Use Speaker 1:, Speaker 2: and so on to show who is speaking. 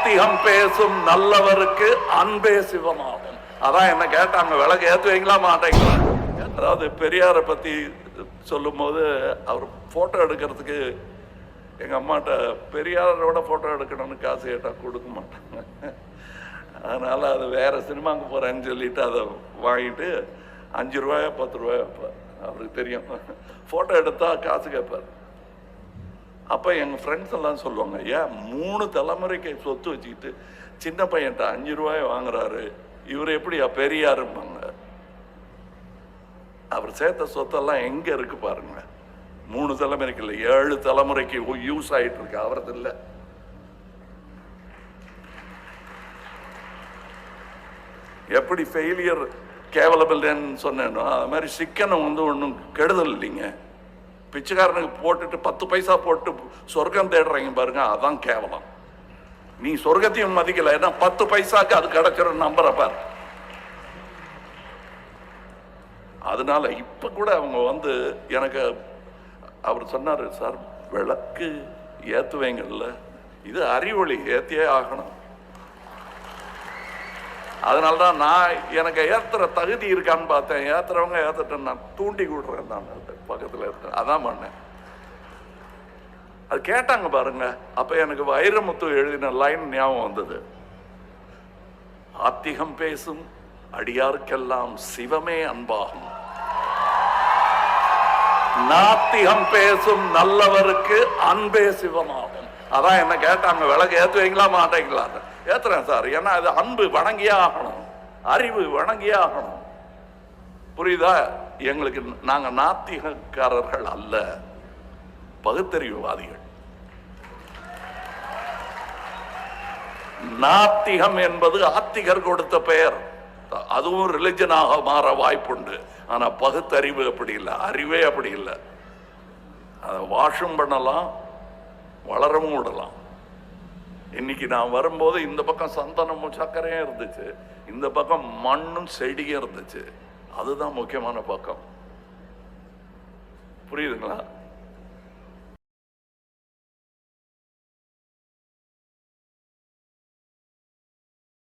Speaker 1: நாத்திகம் பேசும் நல்லவருக்கு அன்பே சிவமாகும். அதான் என்ன கேட்டாங்க விளக்கு ஏத்துவீங்களா மாட்டீங்களா? அதாவது பெரியாரை பத்தி சொல்லும்போது அவர் போட்டோ எடுக்கிறதுக்கு எங்க அம்மாட்ட பெரியாரோட போட்டோ எடுக்கணும்னு காசு கேட்டால் கொடுக்க மாட்டாங்க. அதனால அது வேற சினிமாவுக்கு போறேன்னு சொல்லிட்டு அதை வாங்கிட்டு அஞ்சு ரூபாயா பத்து ரூபாயா வைப்பார். அவருக்கு தெரியும். போட்டோ எடுத்தா காசு கேட்பார். அப்போ எங்கள் ஃப்ரெண்ட்ஸ் எல்லாம் சொல்லுவாங்க ஏன் மூணு தலைமுறைக்கு சொத்து வச்சுக்கிட்டு சின்ன பையன்ட்ட அஞ்சு ரூபாய் வாங்குறாரு. இவர் எப்படியா பெரியாருப்பாங்க அவர் சேர்த்த சொத்தெல்லாம் எங்கே இருக்கு பாருங்க. மூணு தலைமுறைக்கு இல்லை ஏழு தலைமுறைக்கு யூஸ் ஆகிட்டு இருக்கு. அவரது இல்லை. எப்படி ஃபெயிலியர் கேவலபிள் சொன்னேனோ அது மாதிரி சிக்கனம் வந்து ஒன்றும் கெடுதல் இல்லைங்க. பிச்சைக்காரனுக்கு போட்டுட்டு பத்து பைசா போட்டு சொர்க்கம் தேடுறீங்க பாருங்க அதான் கேவலம். நீ சொர்க்கத்தையும் மதிக்கல ஏன்னா பத்து பைசாக்கு அது கிடைச்சிடும் நம்புற பாரு. அதனால இப்ப கூட அவங்க வந்து எனக்கு அவர் சொன்னாரு சார் விளக்கு ஏத்துவீங்கல்ல இது அறிவொளி ஏத்தியே ஆகணும். அதனால தான் நான் எனக்கு ஏற்றுற தகுதி இருக்கான்னு பார்த்தேன். ஏத்துறவங்க ஏற்றுட்டேன் நான் தூண்டி விடுறேன் நான் பக்கத்தில் இருக்கேன் அதான் பண்ணேன். அது கேட்டாங்க பாருங்க. அப்போ எனக்கு வைரமுத்து எழுதின லைன் ஞாபகம் வந்தது. ஆத்திகம் பேசும் அடியாருக்கெல்லாம் சிவமே அன்பாகும். நாத்திகம் பேசும் நல்லவருக்கு அன்பே சிவமாகும். அதான் என்ன கேட்டாங்க. விளக்கு ஏற்றுவீங்களா மாட்டீங்களா ஏத்துறேன் சார்? ஏன்னா அது அன்பு வணங்கியே ஆகணும். அறிவு வணங்கியே ஆகணும். புரியுதா? எங்களுக்கு நாங்கள் நாத்திகக்காரர்கள் அல்ல. பகுத்தறிவுவாதிகள். நாத்திகம் என்பது ஆத்திகர் கொடுத்த பெயர். அதுவும் ரிலிஜனாக மாற வாய்ப்புண்டு. ஆனால் பகுத்தறிவு அப்படி இல்லை. அறிவே அப்படி இல்லை. அதை வாஷும் பண்ணலாம் வளரவும் விடலாம். இன்னைக்கு நான் வரும்போது இந்த பக்கம் சந்தனமும் சர்க்கரையும் இருந்துச்சு இந்த பக்கம் மண்ணும் செடியும் இருந்துச்சு. அதுதான் முக்கியமான பக்கம். புரியுதுங்களா?